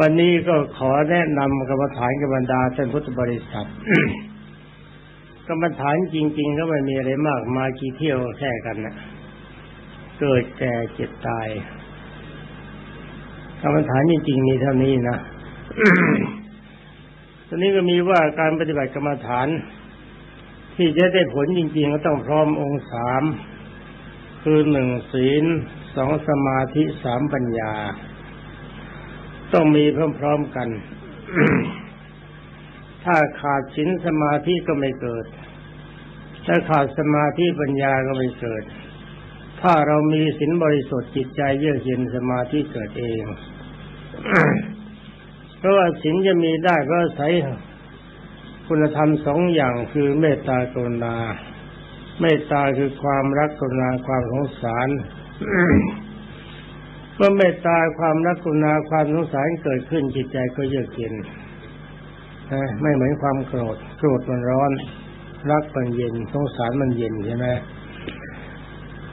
วันนี้ก็ขอแนะนำกรรมฐานกับบรรดาท่านพุทธบริษัทกรรมฐานจริง ๆ ก็ไม่มีอะไรมากมากี่เที่ยวแค่กันนะเกิดแก่เจ็บตายกรรมฐานจริงๆมีเท่านี้นะตอนนี้ก็มีว่าการปฏิบัติกรรมฐาน ที่จะได้ผลจริง ๆ ก็ต้องพร้อมองค์สามคือหนึ่งศีลสองสมาธิสามปัญญา ต้องมีพร้อมๆกัน ถ้าขาดศีลสมาธิก็ไม่เกิด ถ้าขาดสมาธิปัญญาก็ไม่เกิด ถ้าเรามีศีลบริสุทธิ์จิตใจเยือกเย็นสมาธิเกิดเอง เพราะว่าศีลจะมีได้ก็อาศัยคุณธรรมสองอย่างคือเมตตากรุณา เมตตาคือความรักกรุณาความสงสาร เมื่อเมตตาความรักกุณาความสงสารเกิดขึ้นจิตใจก็เยือกเย็นไม่เหมือนความโกรธโกรธมันร้อน รักมันเย็นสงสารมันเย็นใช่ไหม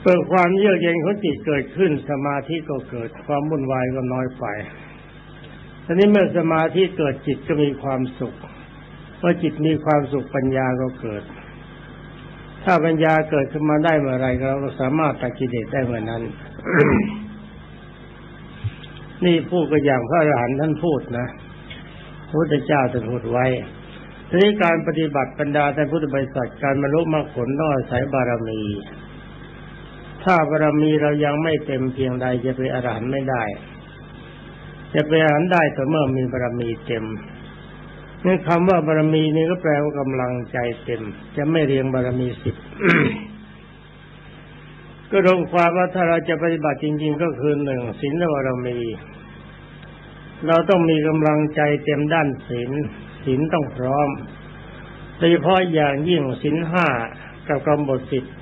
เปิดความเยือกเย็นของจิตเกิดขึ้น สมาธิก็เกิดความวุ่นวายก็น้อยไปทีนี้เมื่อสมาธิเกิดจิตก็มีความสุขเมื่อจิตมีความสุขปัญญาก็เกิด ถ้าปัญญาเกิดขึ้นมาได้เมื่อไรเราสามารถตัดกิเลสได้เมื่อนั้น นี่พูดก็อย่างพระอรหันต์ท่านพูดนะพระพุทธเจ้าท่านพูดไว้ทีนี้การปฏิบัติบรรดาท่านพุทธบริษัทการบรรลุมรรคผลต้องอาศัยบารมี ถ้าบารมีเรายังไม่เต็มเพียงใดจะเป็นอรหันต์ไม่ได้ จะเป็นอรหันต์ได้แต่เมื่อมีบารมีเต็มนี่คำว่าบารมีนี่ก็แปลว่ากำลังใจเต็ม จะไม่เรียงบารมีสิบ ก็รวมความว่าถ้าเราจะปฏิบัติจริง ๆ ก็คือหนึ่งศีลบารมี เราต้องมีกำลังใจเต็มด้านศีลศีลต้องพร้อมโดยเฉพาะอย่างยิ่งศีลห้ากับกรรมบทสิทธิ์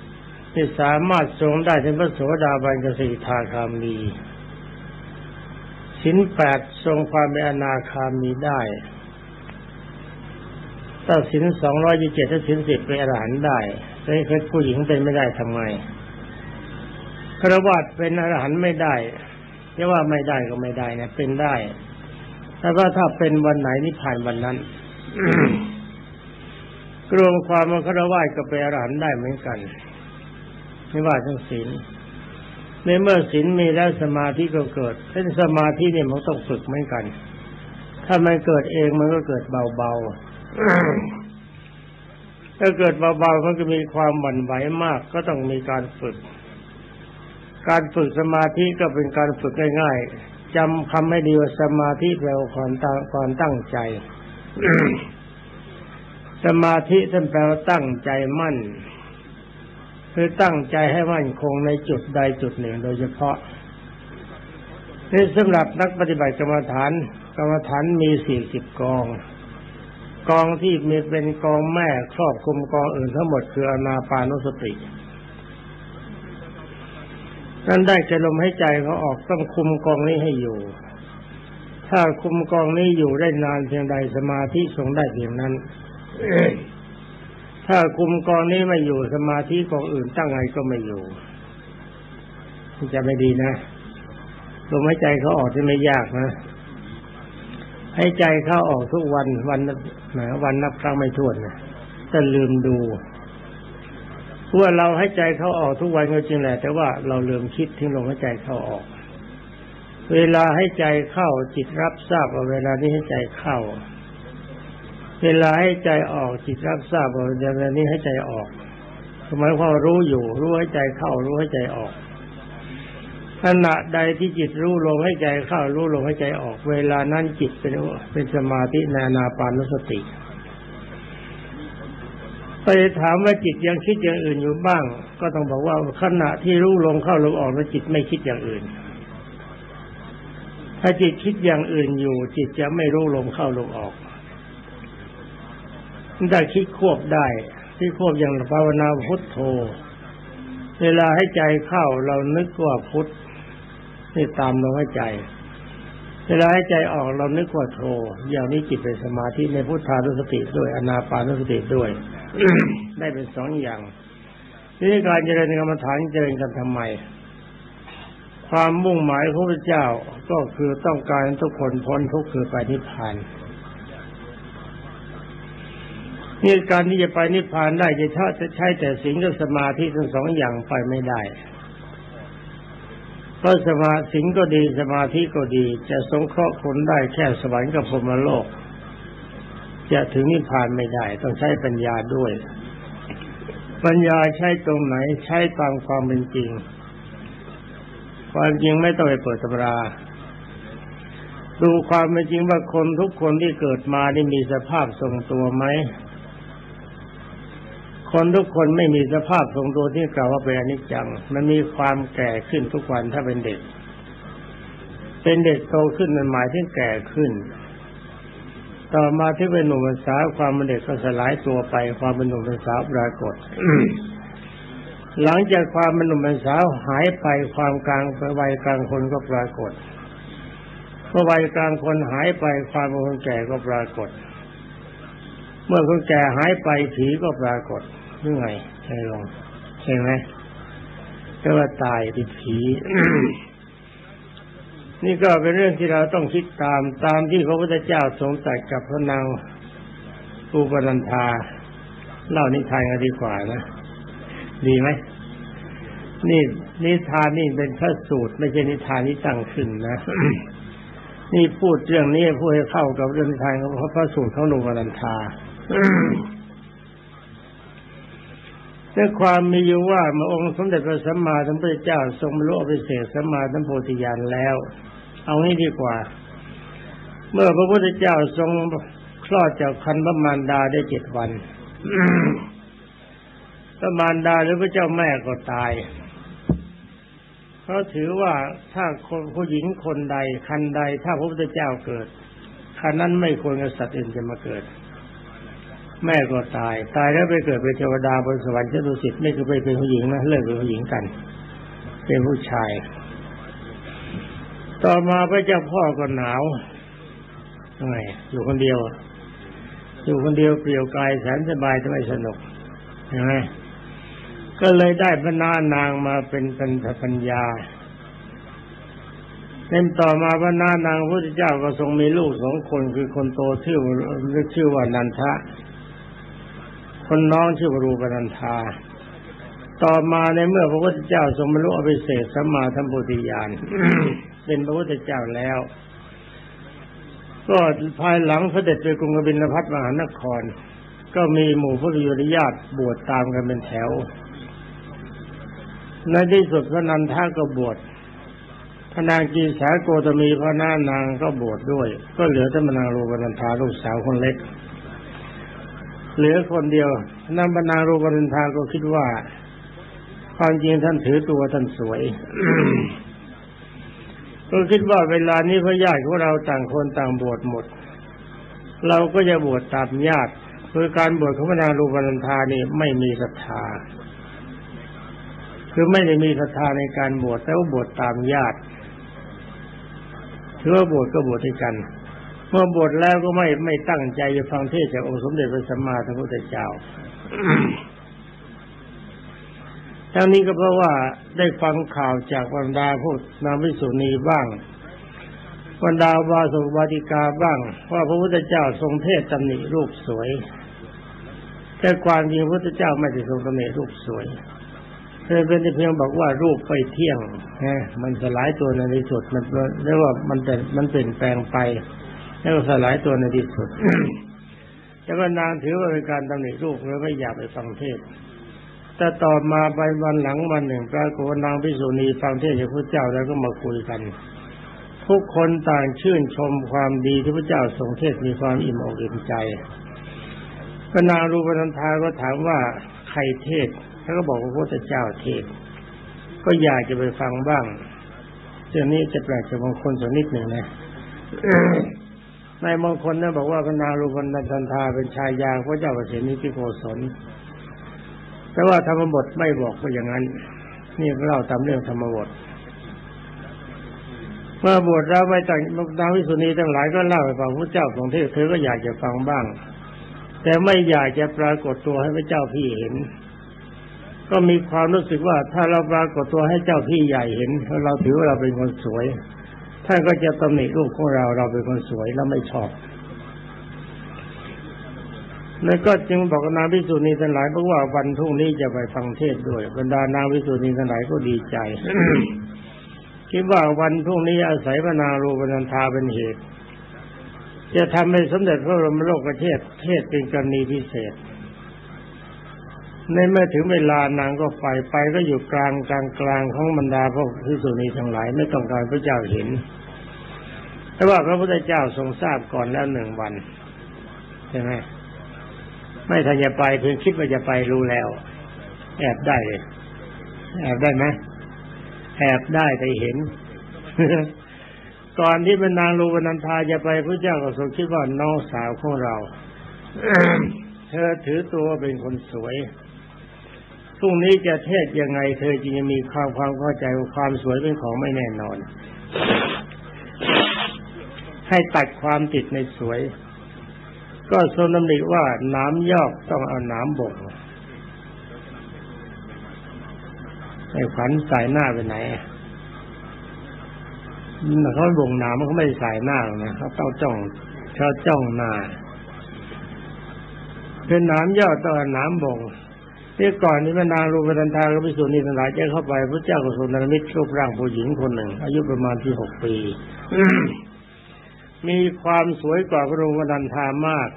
ที่สามารถทรงได้ถึงพระโสดาบันกสิทาคามีศีลแปดทรงความเป็นอนาคามีได้ถ้าศีลสองร้อยยี่สิบเจ็ดถ้าศีลสิบเป็นอรหันต์ได้แต่เคยผู้หญิงเป็นไม่ได้ทำไง ครวัตเป็นอรหันต์ไม่ได้จะว่าไม่ได้ก็ไม่ได้นะเป็นได้แล้วก็ถ้าเป็นวันไหนนี่ผ่านวันนั้นกรวมความมันครวาก็เป็นอรหันต์ได้เหมือนกันไม่ว่าทั้งศีลในเมื่อศีลมีแล้วสมาธิก็เกิดเส้นสมาธิเนี่ยมันต้องฝึกเหมือนกัน ถ้ามันเกิดเองมันก็เกิดเบาๆถ้าเกิดเบาๆมันก็มีความหวั่นไหวมาก ก็ต้องมีการฝึก การฝึกสมาธิก็เป็นการฝึกง่ายๆจำคำให้ดีว่าสมาธิแปลว่าความตั้งความตั้งใจ สมาธิท่านแปลว่าตั้งใจมั่น คือตั้งใจให้มั่นคงในจุดใดจุดหนึ่ง โดยเฉพาะนี่สำหรับนักปฏิบัติกรรมฐาน กรรมฐานมีสี่สิบกอง กองที่มีเป็นกองแม่ครอบคุมกองอื่นทั้งหมดคืออนาปานุสติ นั่นได้จะลมให้ใจเขาออกต้องคุมกองนี้ให้อยู่ ถ้าคุมกองนี้อยู่ได้นานเพียงใดสมาธิทรงได้เพียงนั้นถ้าคุมกองนี้ไม่อยู่สมาธิกองอื่นตั้งไงก็ไม่อยู่จะไม่ดีนะลมหายใจเขาออกที่ไม่ยากนะให้ใจเข้าออกทุกวันวันหนะวันนับครั้งไม่ถ้วนนะแต่ลืมดู ว่าเราให้ใจเข้าออกทุกวันก็จริงแหละ แต่ว่าเราลืมคิดทิ้งลมให้ใจเข้าออก เวลาให้ใจเข้าจิตรับทราบว่าเวลานี้ให้ใจเข้า เวลาให้ใจออกจิตรับทราบว่าเวลานี้ให้ใจออกหมายความรู้อยู่ รู้ให้ใจเข้า รู้ให้ใจออกขณะใดที่จิตรู้ลมให้ใจเข้า รู้ลมให้ใจออก เวลานั้นจิตเป็นเป็นสมาธินานาปานุสติ ไปถามว่าจิตยังคิดอย่างอื่นอยู่บ้าง ก็ต้องบอกว่าขณะที่รู้ลมเข้าลมออกแล้วจิตไม่คิดอย่างอื่น ถ้าจิตคิดอย่างอื่นอยู่ จิตจะไม่รู้ลมเข้าลมออกได้คิดควบได้ที่ควบอย่างภาวนาพุทโธ เวลาให้ใจเข้าเรานึกว่าพุทนี่ตามลมหายใจ เวลาให้ใจออกเรานึกว่าโทอย่างนี้จิตเป็นสมาธิในพุทธานุสติด้วยอนาปานุสติด้วย ได้เป็นสองอย่างนี่การเจริญกรรมฐานเจริญกันทำไม ความมุ่งหมายของพระเจ้าก็คือต้องการทุกคนพ้นทุกข์คือไปนิพพานนี่การที่จะไปนิพพานได้จะถ้าจะใช้แต่สิ่งกับสมาธิทั้งสองอย่างไปไม่ได้เพราะสมาสิงก็ดีสมาธิก็ดี จะสงเคราะห์คนได้แค่สวรรค์กับพรมโลก จะถึงนิพพานไม่ได้ ต้องใช้ปัญญาด้วย ปัญญาใช้ตรงไหนใช้ตามความเป็นจริง ความจริงไม่ต้องไปเปิดตำราดูความเป็นจริงว่าคนทุกคนที่เกิดมาได้มีสภาพทรงตัวไหม คนทุกคนไม่มีสภาพทรงตัวที่กล่าวว่าเป็นอนิจจัง มันมีความแก่ขึ้นทุกวันถ้าเป็นเด็ก เป็นเด็กโตขึ้นมันหมายถึงแก่ขึ้น ต่อมาที่เป็นหนุ่มเป็นสาวความเป็นเด็กก็สลายตัวไป ความเป็นหนุ่มเป็นสาวปรากฏหลังจากความเป็นหนุ่มเป็นสาวหายไปความกลางวัยกลางคนก็ปรากฏเมื่อวัยกลางคนหายไปความเป็นคนแก่ก็ปรากฏ เมื่อคนแก่หายไปผีก็ปรากฏยังไงใช่ลงใช่ไหมก็ว่าตายเป็นผี นี่ก็เป็นเรื่องที่เราต้องคิดตามตามที่พระพุทธเจ้าทรงตรัสกับพระนางอุปนันธาเล่านิทานกันดีกว่านะ ดีไหมนี่นิทานนี่เป็นพระสูตร ไม่ใช่นิทานที่ตั้งขึ้นนะนี่พูดเรื่องนี้พูดให้เข้ากับเรื่องนิทานของพระสูตรของหนุ่มอนันทา แต่ความมีอยู่ว่าเมื่อองค์สมเด็จพระสัมมาสัมพุทธเจ้าทรงรรลุอภิเศษสัมมาสัมโพธิญาณแล้ว เอางี้ดีกว่า เมื่อพระพุทธเจ้าทรงคลอดจากคันพระมารดาได้เจ็ดวันพระมารดาหรือพระเจ้าแม่ก็ตายเขาถือว่าถ้าคนผู้หญิงคนใดคันใดถ้าพระพุทธเจ้าเกิดคันนั้นไม่ควรกับสัตว์อื่นจะมาเกิด แม่ก็ตาย ตายแล้วไปเกิดเป็นเทวดาบนสวรรค์ชั้นดุสิตไม่คือไปเป็นผู้หญิงนะเลิกเป็นผู้หญิงกัน เป็นผู้ชาย ต่อมาพระเจ้าพ่อก็หนาวทำไมอยู่คนเดียว อยู่คนเดียวเปลี่ยวกายแสนสบายทำไมสนุกใช่ไหมก็เลยได้พระนานางมาเป็นเป็นปัญญาเล่นต่อมาพระนานางพระพุทธเจ้าก็ทรงมีลูกสองคนคือคนโตชื่อชื่อว่านันทะ คนน้องชื่อวรูปนันทา ต่อมาในเมื่อพระพุทธเจ้าทรงบรรลุอภิเศษสัมมาสัมพุทธิญาณเป็นพระพุทธเจ้าแล้ว ก็ภายหลังเสด็จไปกรุงกบิลพัทมหานคร ก็มีหมู่พระยุรญาติบวชตามกันเป็นแถว ในที่สุดพระนันทาก็บวชพระนางกีสาโกตมีพระนานางก็บวชดด้วย ก็เหลือแต่พระนางรูปนันทาลูกสาวคนเล็ก เหลือคนเดียวนางพระนารูปนันทาก็คิดว่า ความจริงท่านถือตัวท่านสวยก็คิดว่าเวลานี้พระญาติของเราต่างคนต่างบวชหมด เราก็จะบวชตามญาติคือการบวชของพระนางรูปนันทานี่ไม่มีศรัทธาคือไม่ได้มีศรัทธาในการบวชแต่ว่าบวชตามญาติถือว่าบวชก็บวชด้วยกัน เมื่อบวชแล้วก็ไม่ไม่ตั้งใจจะฟังเทศจากองค์สมเด็จพระสัมมาสัมพุทธเจ้าทั้งนี้ก็เพราะว่าได้ฟังข่าวจากบรรดาผู้นางวิสุณีบ้างบรรดาวาสุวาติกาบ้าง ว่าพระพุทธเจ้าทรงเทศตำหนิรูปสวย แต่ความจริงพระพุทธเจ้าไม่ได้ทรงตำหนิรูปสวยเพียเป็นเพียงบอกว่ารูปไปเที่ยงฮะมันสลายตัวในที่สุดมันเรียกว่ามันแต่มันเปลี่ยนแปลงไป แล้วก็สลายตัวในที่สุดแล้วก็นางถือว่าเป็นการตำหนิรูปเลยไม่อยากไปฟังเทศแต่ต่อมาไปวันหลังวันหนึ่งปรากฏว่านางพิสุณีฟังเทศจากพระเจ้าแล้วก็มาคุยกัน ทุกคนต่างชื่นชมความดีที่พระเจ้าทรงเทศมีความอิ่มอกอิ่มใจพระนางรูปนันทาก็ถามว่าใครเทศน์เขาก็บอกว่าพระเจ้าเทศ ก็อยากจะไปฟังบ้างเรื่องนี้จะแปลกจากบางคนสักนิดหนึ่งนะ ในบางคนนบอกว่าพระนารูปนันทาเป็นชายยาพระเจ้าประเสนิพิโกศลแต่ว่าธรรมบทไม่บอกว่าอย่างนั้น นี่เล่าตามเรื่องธรรมบทเมื่อบวชแล้วไปต่างนางวิสุณีทั้งหลายก็เล่าให้ฟังพระเจ้าทรงเทศเธอก็อยากจะฟังบ้าง แต่ไม่อยากจะปรากฏตัวให้พระเจ้าพี่เห็นกก็มีความรู้สึกว่าถ้าเราปรากฏตัวให้เจ้าพี่ใหญ่เห็นเราถือว่าเราเป็นคนสวย ท่านก็จะตำหนิลูกของเราเราเป็นคนสวยแล้วไม่ชอบแล้วก็จึงบอกนางวิสุณีทั้งหลายเพราะว่าวันพรุ่งนี้จะไปฟังเทศด้วย บรรดานางวิสุณีทั้งหลายก็ดีใจคิดว่าวันพรุ่งนี้อาศัยพระนารูปนันทาเป็นเหตุ จะทำให้สมเด็จพระบรมโลกประเทศเทศเป็นกรณีพิเศษ ในเมื่อถึงเวลานางก็ไปไปก็อยู่กลางกลางกลางของบรรดาพวกพิสุณีทั้งหลายไม่ต้องการพระเจ้าเห็น แต่ว่าพระพุทธเจ้าทรงทราบก่อนแล้วหนึ่งวันใช่ไหมไม่ทันจะไปเพียงคิดว่าจะไปรู้แล้ว แอบได้เลยแอบได้ไหมแอบได้ไปเห็นก่อนที่เป็นนางรูปนันทาจะไปพระเจ้าก็ทรงคิดว่าน้องสาวของเราเธอถือตัวเป็นคนสวย พรุ่งนี้จะเทศยังไง เธอจึงจะมีความความเข้าใจว่าความสวยเป็นของไม่แน่นอน ให้ตัดความติดในสวย ก็ทรงดำริว่าน้ำยอกต้องเอาน้ำบ่งไอ้ขวัญใส่หน้าไปไหนเขาบ่งน้ำเขาไม่ใส่หน้าหรอกนะเขาต้องจ้องเขาจ้องหน้าเป็นน้ำยอดต้องเอาน้ำบ่ง ที่ก่อนนี้แม่นางรูปดันทาก็ไปสู่นี่ทั้งหลายจะเข้าไป พระเจ้าก็ทรงนรมิตรูปร่างผู้หญิงคนหนึ่ง อายุประมาณที่หกปี มีความสวยกว่าพระรูปดันทามาก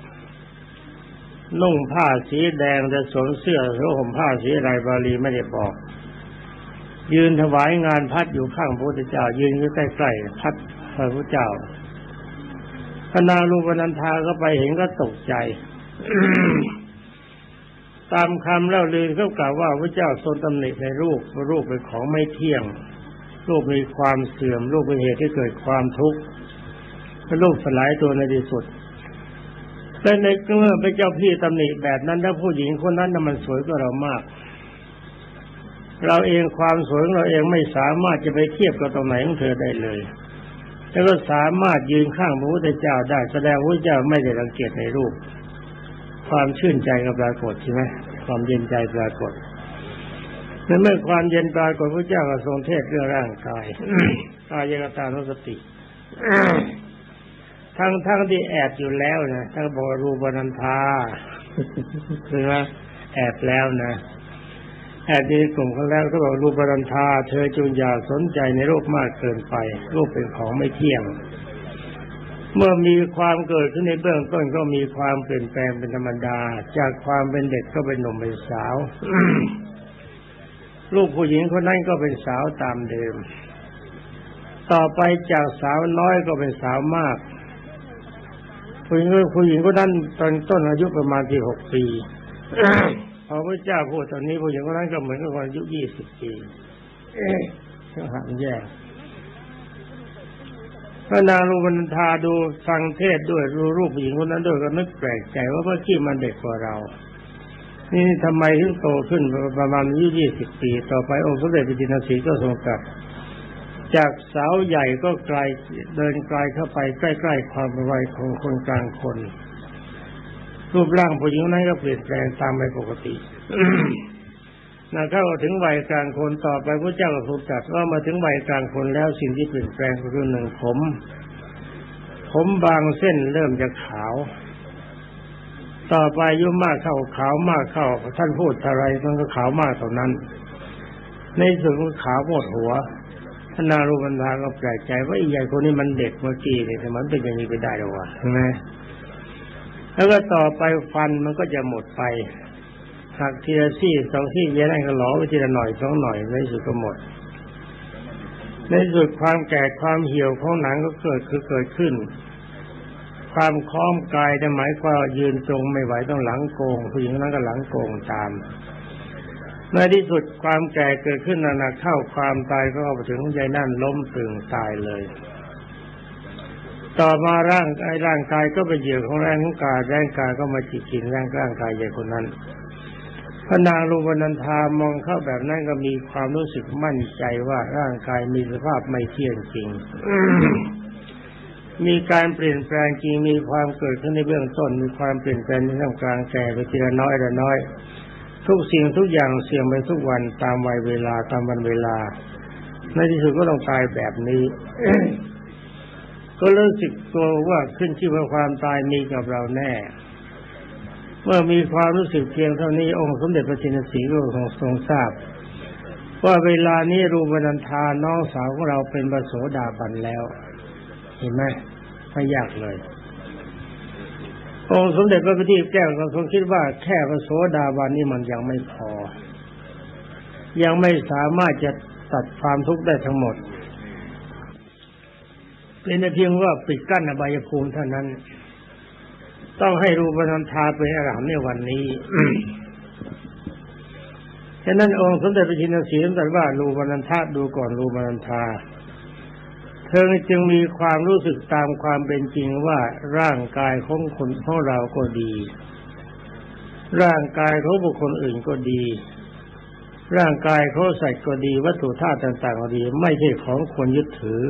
นุ่งผ้าสีแดงแต่สวมเสื้อหรือห่มผ้าสีอะไรบาลีไม่ได้บอก ยืนถวายงานพัดอยู่ข้างพระพุทธเจ้า ยืนอยู่ใกล้ๆพัดพระพุทธเจ้าพนางรูปนันทาก็ไปเห็นก็ตกใจ ตามคำเล่าลือเขากล่าวว่าพระเจ้าทรงตำหนิในรูปว่ารูปเป็นของไม่เที่ยง รูปมีความเสื่อม รูปเป็นเหตุที่เกิดความทุกข์รูปสลายตัวในที่สุดแต่ในเมื่อพระเจ้าพี่ตำหนิแบบนั้นถ้าผู้หญิงคนนั้นน่ะมันสวยกว่าเรามาก เราเองความสวยของเราเองไม่สามารถจะไปเทียบกับตรงไหนของเธอได้เลยแล้วก็สามารถยืนข้างพระพุทธเจ้าได้แสดงว่าพระเจ้าไม่ได้รังเกียจในรูป ความชื่นใจก็ปรากฏใช่ไหมความเย็นใจปรากฏในเมื่อความเย็นปรากฏพระเจ้าก็ทรงเทศเรื่องร่างกายกายกตานุสติทั้งทั้งที่แอบอยู่แล้วนะทั้งบอกรูปนันทาคือว่าแอบแล้วนะแอบดีกลุ่มเขาแล้วก็บอกรูปนันทา เธอจงอย่าสนใจในรูปมากเกินไป รูปเป็นของไม่เที่ยง เมื่อมีความเกิดขึ้นในเบื้องต้นก็มีความเปลี่ยนแปลงเป็นธรรมดา จากความเป็นเด็กก็เป็นหนุ่มเป็นสาวลูกผู้หญิงคนนั้นก็เป็นสาวตามเดิม ต่อไปจากสาวน้อยก็เป็นสาวมากผู้หญิงผู้หญิงก็นั้นตอนต้นอายุประมาณที่หกปีพอพระเจ้าพูดตอนนี้ผู้หญิงคนนั้นก็เหมือนกับอายุยี่สิบปีเอ๊ะห่างแย่ พระนางรูปนันทาดูฟังเทศด้วยรู้รูปผู้หญิงคนนั้นด้วยก็นึกแปลกใจว่าเมื่อกี้มันเด็กกว่าเรา นี่ทำไมถึงโตขึ้นประมาณอายุยี่สิบปี ต่อไปองค์สมเด็จพระจินสีก็ทรงกลับจากสาวใหญ่ก็ไกลเดินไกลเข้าไปใกล้ๆความวัยของคนกลางคน รูปร่างผู้หญิงนั้นก็เปลี่ยนแปลงตามไปปกติ นะเข้าถึงวัยกลางคนต่อไปพระเจ้าก็ทรงตรัสว่ามาถึงวัยกลางคนแล้วสิ่งที่เปลี่ยนแปลงก็คือหนึ่งผม ผมบางเส้นเริ่มจะขาว ต่อไปยุ่มากเข้าขาวมากเข้า ท่านพูดอะไรมันก็ขาวมากเท่านั้น ในส่วนของขาวหมดหัวพนนารูปันธาก็แปลกใจว่าไอ้ใหญ่คนนี้มันเด็กเมื่อกี้เนี่ยแต่มันเป็นอย่างนี้ไปได้หรอวะใช่ไหมแล้วก็ต่อไปฟันมันก็จะหมดไป หักทีละซี่สองที่เยอะได้ก็หลอไปทีละหน่อยสองหน่อยในสุดก็หมด ในสุดความแก่ความเหี่ยวของหนังก็เกิดคือเกิดขึ้น ความคล้อมกายแต่หมายความยืนตรงไม่ไหวต้องหลังโกงผู้หญิงนั้นก็หลังโกงตามในที่สุดความแก่เกิดขึ้นนานาเข้าความตายก็เข้าไปถึงใจนั่นล้มตึงตายเลย ต่อมาร่างกายร่างกายก็ไปเหยื่อของแรงของกายแรงกายก็มาจิกกินร่างร่างกายใหญ่คนนั้น พระนางรูปนันทามองเข้าแบบนั้นก็มีความรู้สึกมั่นใจว่าร่างกายมีสภาพไม่เที่ยงจริง มีการเปลี่ยนแปลงจริงมีความเกิดขึ้นในเบื้องต้น มีความเปลี่ยนแปลงในท่ามกลางแก่ไปทีละน้อยละน้อย ทุกสิ่งทุกอย่างเสื่อมไปทุกวันตามวัยเวลาตามวันเวลา ในที่สุดก็ต้องตายแบบนี้ก็รู้สึกตัวว่าขึ้นชื่อว่าความตายมีกับเราแน่ เมื่อมีความรู้สึกเพียงเท่านี้องค์สมเด็จพระจินสีก็ทรงทรงทราบ ว่าเวลานี้รูปนันทาน้องสาวของเราเป็นประโสดาบันแล้ว เห็นไหมไม่ยากเลย องค์สมเด็จพระพุทธแก้วก็ทรงคิดว่าแค่พระโสดาบันนี่มันยังไม่พอ ยังไม่สามารถจะตัดความทุกข์ได้ทั้งหมดเป็นเพียงว่าปิดกั้นอบายภูมิเท่านั้น ต้องให้รูปนันทาเป็นอรหันต์ในวันนี้ฉะนั้นองค์สมเด็จพระชินสีตรัสว่ารูปนันทาดูก่อนรูปนันทา เธอจึงมีความรู้สึกตามความเป็นจริงว่าร่างกายของคนของเราก็ดี ร่างกายของบุคคลอื่นก็ดี ร่างกายเขาสัตว์ก็ดี วัตถุธาตุต่าง ๆ ก็ดี ไม่ใช่ของควรยึดถือ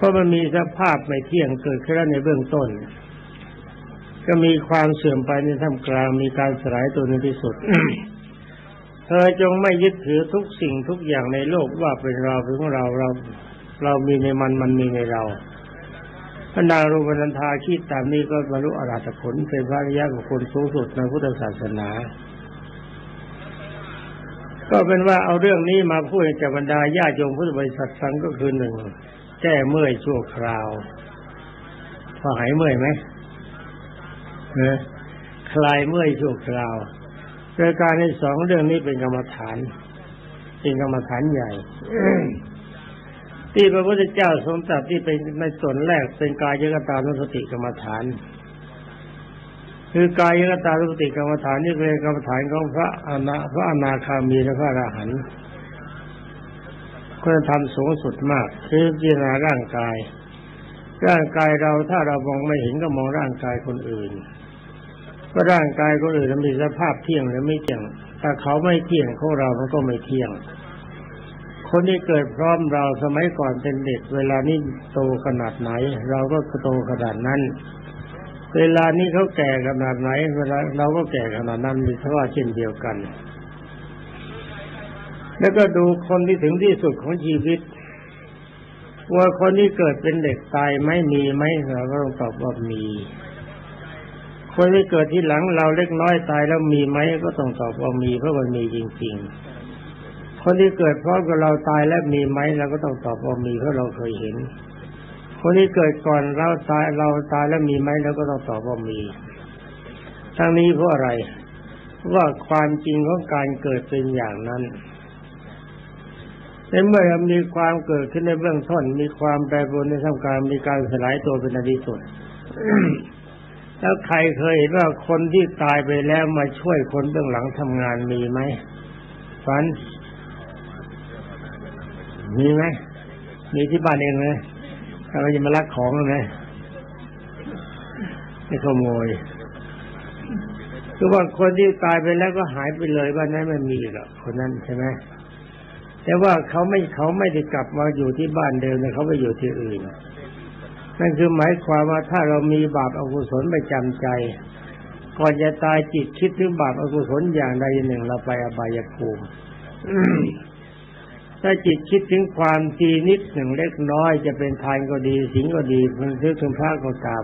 เพราะมันมีสภาพไม่เที่ยงเกิดขึ้นในเบื้องต้น ก็มีความเสื่อมไปในท่ามกลางมีการสลายตัวในที่สุดเธอจงไม่ยึดถือทุกสิ่งทุกอย่างในโลกว่าเป็นเราเป็นของเราเรา เรามีในมันมันมีในเราพระนางรูปนันทาคิดตามนี้ก็บรรลุอรหัตผลเป็นพระอริยบุคคลสูงสุดในพุทธศาสนา ก็เป็นว่าเอาเรื่องนี้มาพูดให้กับบรรดาญาโยมพุทธบริษัทฟังก็คือหนึ่ง แก้เมื่อยชั่วคราว พอหายเมื่อยไหมเออคลายเมื่อยชั่วคราวรายการที่สองเรื่องนี้เป็นกรรมฐาน เป็นกรรมฐานใหญ่ที่พระพุทธเจ้าทรงตรัสที่เป็นในส่วนแรกเป็นกายยกตานุสติกรรมฐาน คือกายกตานุสติกรรมฐานนี่เป็นกรรมฐานของพระอนาพระอนาคามีและพระอรหันต์ คุณธรรมสูงสุดมาก คือพิจารณาร่างกาย ร่างกายเราถ้าเรามองไม่เห็นก็มองร่างกายคนอื่นก็ร่างกายคนอื่นมันมีสภาพเที่ยงหรือไม่เที่ยงถ้าเขาไม่เที่ยงของเรามันก็ไม่เที่ยง คนที่เกิดพร้อมเราสมัยก่อนเป็นเด็ก เวลานี้โตขนาดไหน เราก็โตขนาดนั้น เวลานี้เขาแก่ขนาดไหนเวลาเราก็แก่ขนาดนั้นมีเท่าเช่นเดียวกัน แล้วก็ดูคนที่ถึงที่สุดของชีวิต ว่าคนที่เกิดเป็นเด็กตายไม่มีไหมเราก็ต้องตอบว่ามี คนที่เกิดที่หลังเราเล็กน้อยตายแล้วมีไหมก็ต้องตอบว่ามีเพราะมันมีจริง ๆ คนที่เกิดพร้อมกับเราตายแล้วมีไหมเราก็ต้องตอบว่ามีเพราะเราเคยเห็น คนที่เกิดก่อนเราตายเราตายแล้วมีไหมเราก็ต้องตอบว่ามีทั้งนี้เพราะอะไรว่าความจริงของการเกิดเป็นอย่างนั้น ในเมื่อมีความเกิดขึ้นในเบื้องต้น มีความแปรปรวนในท่ามกลางมีการสลายตัวเป็นอดีสุดแล้วใครเคยเห็นว่าคนที่ตายไปแล้วมาช่วยคนเบื้องหลังทำงานมีไหมฝัน มีไหมมีที่บ้านเองไหมถ้าเราจะมาลักของไหมไม่ขโมยคือว่าคนที่ตายไปแล้วก็หายไปเลยบ้านนั้นไม่มีหรอกคนนั้นใช่ไหม แต่ว่าเขาไม่เขาไม่ได้กลับมาอยู่ที่บ้านเดิมเนี่ยเขาไปอยู่ที่อื่น นั่นคือหมายความว่าถ้าเรามีบาปอกุศลไปจำใจ ก่อนจะตายจิตคิดถึงบาปอกุศลอย่างใดหนึ่งเราไปอบายภูมิถ้าจิตคิดถึงความดีนิดหนึ่งเล็กน้อยจะเป็นทานก็ดีสิงก็ดีมันซื้อถึงพระก็ตาม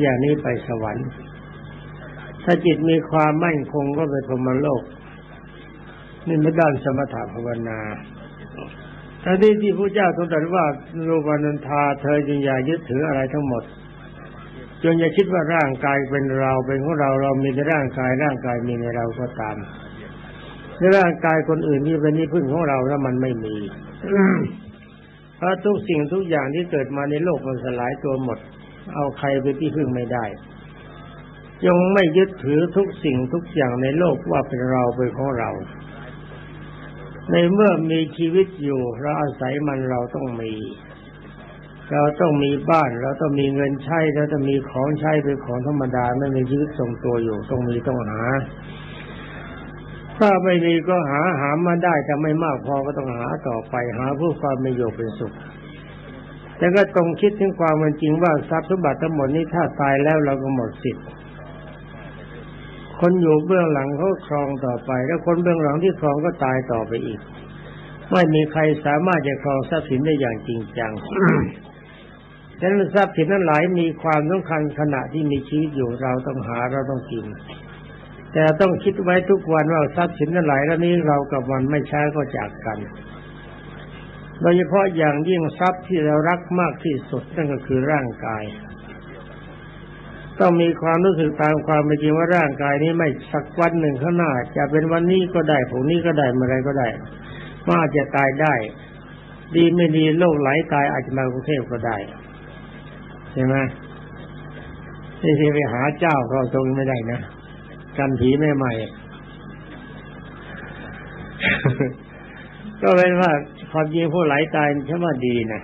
อย่างนี้ไปสวรรค์ ถ้าจิตมีความมั่นคงก็ไปพรหมโลก นี่ไม่ด้านสมถะภาวนาทั้งที่ที่พระเจ้าทรงตรัสว่ารูปานันทาเธอจึงอย่ายึดถืออะไรทั้งหมดจนอย่าคิดว่าร่างกายเป็นเราเป็นของเราเรามีในร่างกายร่างกายมีในเราก็ตามในร่างกายคนอื่นที่เป็นที่พึ่งของเราแล้วมันไม่มีเพราะทุกสิ่งทุกอย่างที่เกิดมาในโลกมันสลายตัวหมด เอาใครเป็นที่พึ่งไม่ได้ยังไม่ยึดถือทุกสิ่งทุกอย่างในโลกว่าเป็นเราเป็นของเรา ในเมื่อมีชีวิตอยู่ เราอาศัยมันเราต้องมี เราต้องมีบ้าน เราต้องมีเงินใช้เราต้องมีของใช้เป็นของธรรมดาไม่มีชีวิตทรงตัวอยู่ต้องมีต้องหา ถ้าไม่มีก็หาหามาได้แต่ไม่มากพอก็ต้องหาต่อไปหาเพื่อความมีอยู่เป็นสุขแต่ก็ต้องคิดถึงความเป็นจริงว่าทรัพย์สมบัติทั้งหมดนี้ถ้าตายแล้วเราก็หมดสิทธิ์ คนอยู่เบื้องหลังเขาครองต่อไป แล้วคนเบื้องหลังที่ครองก็ตายต่อไปอีก ไม่มีใครสามารถจะครองทรัพย์สินได้อย่างจริงจังฉะนั้นทรัพย์สินนั้นหลายมีความสำคัญขณะที่มีชีวิตอยู่เราต้องหาเราต้องกิน แต่ต้องคิดไว้ทุกวันว่าทรัพย์สินนั้นหลายแล้วนี้เรากับมันไม่ใช้ก็จากกันโดยเฉพาะอย่างยิ่งทรัพย์ที่เรารักมากที่สุดนั่นก็คือร่างกาย ต้องมีความรู้สึกตามความเป็นจริงว่าร่างกายนี้ไม่สักวันหนึ่งข้างหน้า จะเป็นวันนี้ก็ได้ผงนี้ก็ได้เมื่อไรก็ได้ว่าอาจจะตายได้ ดีไม่ดีโรคไหลตายอาจจะมากรุงเทพก็ได้ใช่ไหมนี่ที่ไปหาเจ้าเขาตรงไม่ได้นะกันผีไม่ใหม่ก็เป็นว่าความจริงผู้ไหลตายฉันว่าดีนะ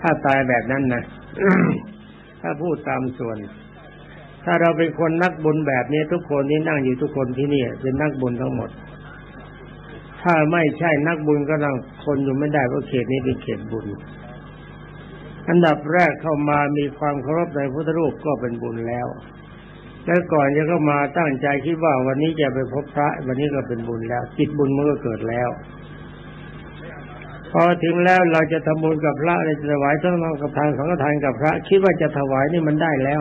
ถ้าตายแบบนั้นนะ ถ้าพูดตามส่วน ถ้าเราเป็นคนนักบุญแบบนี้ทุกคนที่นั่งอยู่ทุกคนที่นี่เป็นนักบุญทั้งหมด ถ้าไม่ใช่นักบุญก็นั่งคนอยู่ไม่ได้เพราะเขตนี้เป็นเขตบุญ อันดับแรกเข้ามามีความเคารพในพุทธรูปก็เป็นบุญแล้ว แล้วก่อนจะเข้ามาตั้งใจคิดว่าวันนี้จะไปพบพระ วันนี้ก็เป็นบุญแล้วจิตบุญมันก็เกิดแล้ว พอถึงแล้วเราจะทำบุญกับพระเราจะถวายต้องน้องกับทานสังฆทานกับพระ คิดว่าจะถวายนี่มันได้แล้ว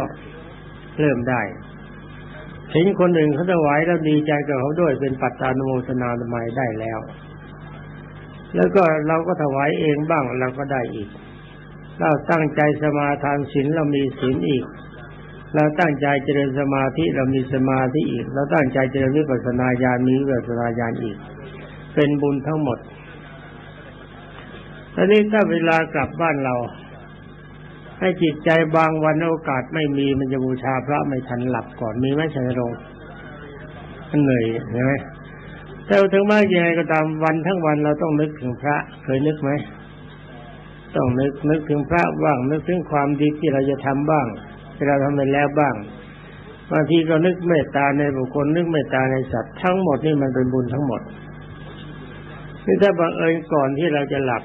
เริ่มได้เห็นคนหนึ่งเขาถวายแล้วดีใจกับเขาด้วยเป็นปัตตานุโมทนาทำไมได้แล้ว แล้วก็เราก็ถวายเองบ้างเราก็ได้อีก เราตั้งใจสมาทานศีลเรามีศีลอีก เราตั้งใจเจริญสมาธิเรามีสมาธิอีก เราตั้งใจเจริญวิปัสสนาญาณมีวิปัสสนาญาณอีก เป็นบุญทั้งหมด ตอนนี้ถ้าเวลากลับบ้านเรา ให้จิตใจบางวันโอกาสไม่มีมันจะบูชาพระไม่ทันหลับก่อนมีไหมชัยรงค์มันเหนื่อยใช่ไหมแต่ถึงแม้ยังไงก็ตามวันทั้งวันเราต้องนึกถึงพระเคยนึกไหมต้องนึกนึกถึงพระบ้างนึกถึงความดีที่เราจะทำบ้างที่เราทำไปแล้วบ้างบางทีก็นึกเมตตาในบุคคลนึกเมตตาในสัตว์ทั้งหมดนี่มันเป็นบุญทั้งหมดนี่ถ้าบังเอิญก่อนที่เราจะหลับ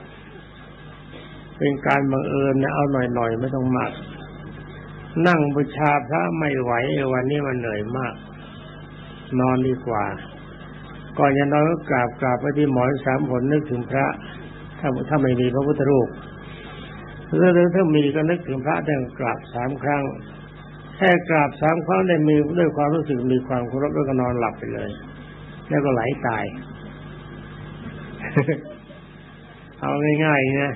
เป็นการบังเอิญนะเอาหน่อยๆไม่ต้องมากนั่งบูชาพระไม่ไหววันนี้มันเหนื่อยมาก นอนดีกว่า ก่อนจะนอนก็กราบกราบไปที่หมอนสามผลนึกถึงพระ ถ้าถ้าไม่มีพระพุทธรูปหรือถ้ามีก็นึกถึงพระแต่กราบสามครั้งแค่กราบสามครั้งได้มีด้วยความรู้สึกมีความเคารพแล้วก็นอนหลับไปเลย แล้วก็ไหลตาย เอาง่ายๆนะ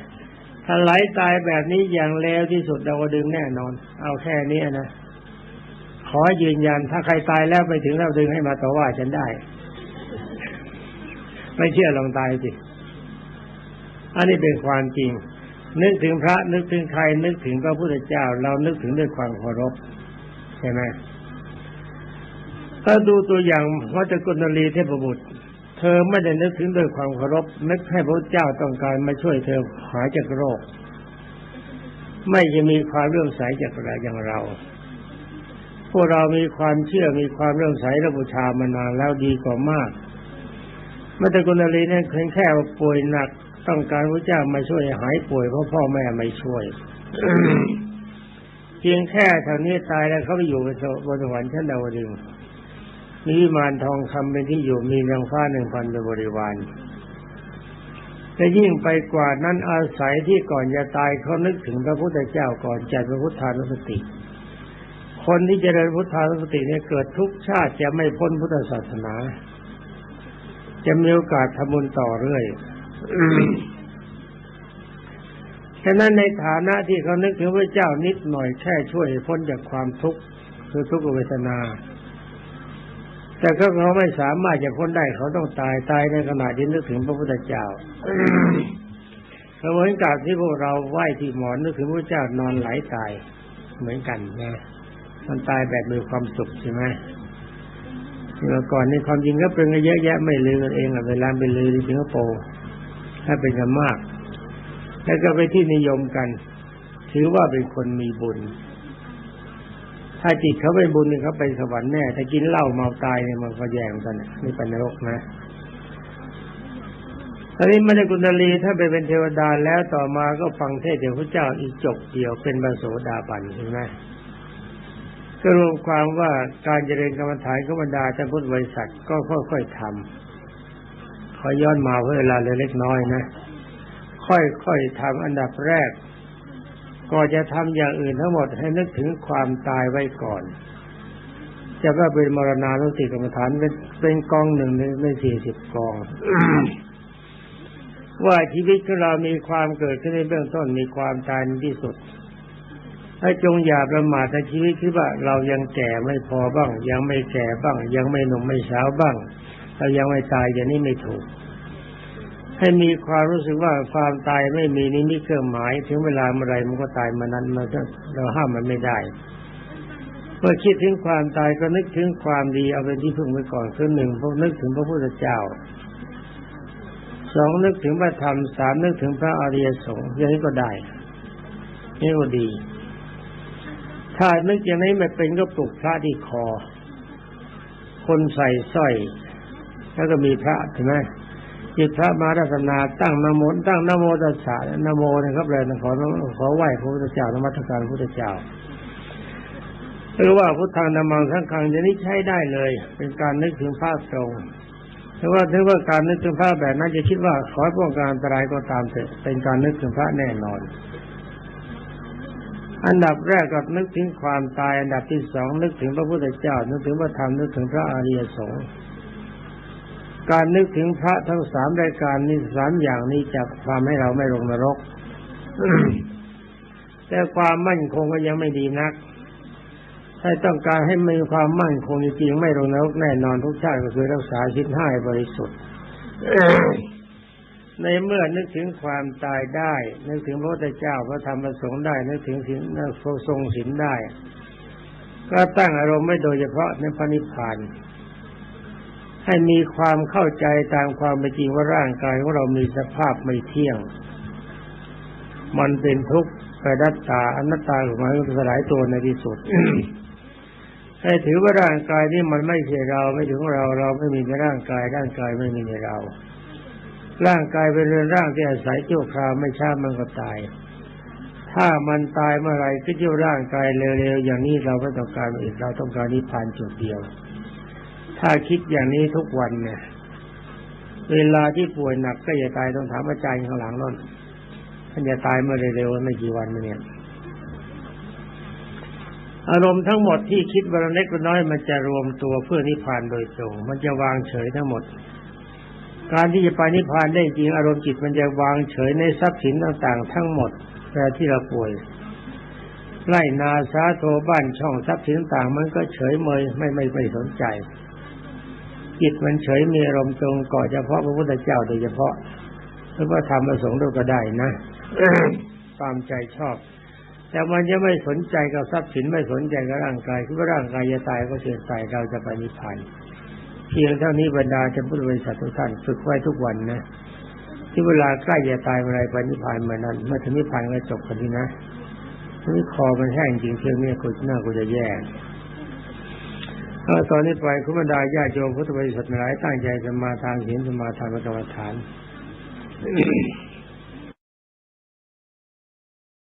ถ้าไหลตายแบบนี้อย่างเลวที่สุดเราก็ดึงแน่นอน เอาแค่นี้นะ ขอยืนยันถ้าใครตายแล้วไปถึงเราดึงให้มาต่อว่าฉันได้ ไม่เชื่อลองตายสิอันนี้เป็นความจริง นึกถึงพระนึกถึงใครนึกถึงพระพุทธเจ้า เรานึกถึงด้วยความเคารพใช่ไหมถ้าดูตัวอย่างพระเจ้ากุณลีเทพบุตร เธอไม่ได้นึกถึงด้วยความเคารพนึกให้พระเจ้าต้องการมาช่วยเธอหายจากโรค ไม่จะมีความเรื่องใสจากอะไรอย่างเรา พวกเรามีความเชื่อมีความเรื่องใสและบูชามานานแล้วดีกว่ามากเมื่อตะกุณลีนั้นเพียงแค่ป่วยหนักต้องการพระเจ้ามาช่วยหายป่วยเพราะพ่อแม่ไม่ช่วยเพียงแค่ท่านี้ตายแล้วเขาไปอยู่บนสวรรค์ชั้นดาวดึง มีวิมานทองคำเป็นที่อยู่มีนางฟ้าหนึ่งพันเป็นบริวารแต่ยิ่งไปกว่านั้นอาศัยที่ก่อนจะตายเขานึกถึงพระพุทธเจ้าก่อนจัดพระพุทธานุสติ คนที่จเจริญพุทธานุสติเนี่ยเกิดทุกชาติจะไม่พ้นพุทธศาสนา จะมีโอกาสทำบุญต่อเรื่อยฉะนั้นในฐานะที่เขานึกถึงพระเจ้านิดหน่อยแค่ช่วยพ้นจากความทุกข์คือทุกขเวทนา แต่ก็เขาไม่สามารถจะพ้นได้เขาต้องตายตายในขณะที่นึกถึงพระพุทธเจ้าเหมือนกับที่พวกเราไหว้ที่หมอนนึกถึงพระเจ้านอนไหลตายเหมือนกันนะมันตายแบบมีความสุขใช่ไหมเมื่อก่อนในความจริงก็เป็นเยอะแยะไม่ลือกันเองอะเวลาไปลือที่สิงคโปร์ถ้าเป็นกันมาก แล้วก็ไปที่นิยมกัน ถือว่าเป็นคนมีบุญ ถ้าจิตเขาไปบุญเนี่ยเขาไปสวรรค์แน่ถ้ากินเหล้าเมาตายเนี่ยมันก็แย่งกันนี่เป็นนรกนะตอนนี้ไม่ได้กุณลีถ้าไปเป็นเทวดาแล้วต่อมาก็ฟังเทศน์จากพระเจ้าอีกจบเดียวเป็นบรโสดาบันใช่ไหมก็รวมความว่าการเจริญกรรมฐานขบรรดาท่านพุทธบริษัทก็ค่อยๆทำขอย้อนมาเพื่อเวลาเล็กน้อยนะ ค่อยๆทำอันดับแรก ก็จะทำอย่างอื่นทั้งหมดให้นึกถึงความตายไว้ก่อน จะว่าเป็นมรณานุติกรรมฐานเป็นเป็นกองหนึ่งในในสี่สิบกอง ว่าชีวิตของเรามีความเกิดขึ้นในเบื้องต้นมีความตายในที่สุดให้จงอย่าประมาทในชีวิตที่ว่าเรายังแก่ไม่พอบ้าง ยังไม่แก่บ้าง ยังไม่หนุ่มไม่สาวบ้างเรายังไม่ตายอย่างนี้ไม่ถูก ให้มีความรู้สึกว่าความตายไม่มีนิมิตเครื่องหมาย ถึงเวลาเมื่อไรมันก็ตายมานั้นมันเราห้ามมันไม่ได้เมื่อคิดถึงความตายก็นึกถึงความดีเอาเป็นที่พึ่งไว้ก่อนคือหนึ่งพวกนึกถึงพระพุทธเจ้าสองนึกถึงพระธรรมสามนึกถึงพระอริยสงฆ์อย่างนี้ก็ได้นี่ก็ดี ถ้านึกอย่างนี้ไม่เป็นก็ปลุกพระที่คอ คนใส่สร้อย แล้วก็มีพระใช่ไหม จิตพระมารัตนาตั้งนโมตั้งนโมตัสสะนโมนะครับเลยขอขอไหว้พระพุทธเจ้านมัสการพระพุทธเจ้าหรือว่าพุทธังนามังสังฆังอย่างนี้ใช้ได้เลย เป็นการนึกถึงพระตรงแต่ว่าถือว่าการนึกถึงพระแบบนั้นจะคิดว่าขอป้องกันอันตรายก็ตามเถอะเป็นการนึกถึงพระแน่นอน อันดับแรกก็นึกถึงความตาย อันดับที่สองนึกถึงพระพุทธเจ้า นึกถึงพระธรรมนึกถึงพระอริยสงฆ์ การนึกถึงพระทั้งสามรายการนี้สามอย่างนี้จะทำให้เราไม่ลงนรก แต่ความมั่นคงก็ยังไม่ดีนัก ถ้าต้องการให้มีความมั่นคงจริงๆไม่ลงนรกแน่นอนทุกชาติก็คือรักษาชิ้นห้าบริสุทธิ์ในเมื่อนึกถึงความตายได้ นึกถึงพระพุทธเจ้าพระธรรมพระสงฆ์ได้ นึกถึงศีลนึกทรงศีลได้ ก็ตั้งอารมณ์ไม่โดยเฉพาะในพระนิพพาน ให้มีความเข้าใจตามความเป็นจริงว่าร่างกายของเรามีสภาพไม่เที่ยง มันเป็นทุกข์กระดัตตาอนัตตาหมายถึงสลายตัวในที่สุดให้ถือว่าร่างกายนี้มันไม่ใช่เราไม่ถึงเราเราไม่มีในร่างกาย ร่างกายไม่มีในเรา ร่างกายเป็นเรือนร่างที่อาศัยชั่วคราวไม่ช้ามันก็ตาย ถ้ามันตายเมื่อไรก็เจ้าร่างกายเร็วๆอย่างนี้เราไม่ต้องการอีกเราต้องการนิพพานจุดเดียว ถ้าคิดอย่างนี้ทุกวันเนี่ย เวลาที่ป่วยหนักก็อย่าตายต้องถามอาจารย์ข้างหลังนั่นท่านจะตายเมื่อเร็วๆไม่กี่วันมาเนี่ย อารมณ์ทั้งหมดที่คิดว่าเล็กวันน้อยมันจะรวมตัวเพื่อนิพพานโดยตรง มันจะวางเฉยทั้งหมด การที่จะไปนิพพานได้จริงอารมณ์จิตมันจะวางเฉยในทรัพย์สินต่างๆ ทั้งหมดแต่ที่เราป่วยไล่นาสาโทบ้านช่องทรัพย์สินต่างมันก็เฉยเมยไม่ไม่ไม่สนใจ จิตมันเฉยมีอารมณ์ตรงก่อเฉพาะพระพุทธเจ้าโดยเฉพาะหรือว่าธรรมประสงค์เราก็ได้นะตามใจชอบ แต่มันจะไม่สนใจกับทรัพย์สินไม่สนใจกับร่างกายคิดว่าร่างกายจะตายก็เสียใจเราจะไปนิพพานเพียงเท่านี้บรรดาจะพุทธบริษัททุกท่านฝึกไว้ทุกวันนะที่เวลาใกล้จะตายเมื่อไรไปนิพพานเมื่อนั้นเมื่อถึงนิพพานก็จบกันทีนะนี่คอมันแห้งจริงเชื่อเนี่ยกูหน้ากูจะแย่ ตอนนี้ไปคุณบรรดาญาติโยมพุทธบริษัทหลายตั้งใจจะมาทางเห็นจะมาทางกรรมฐาน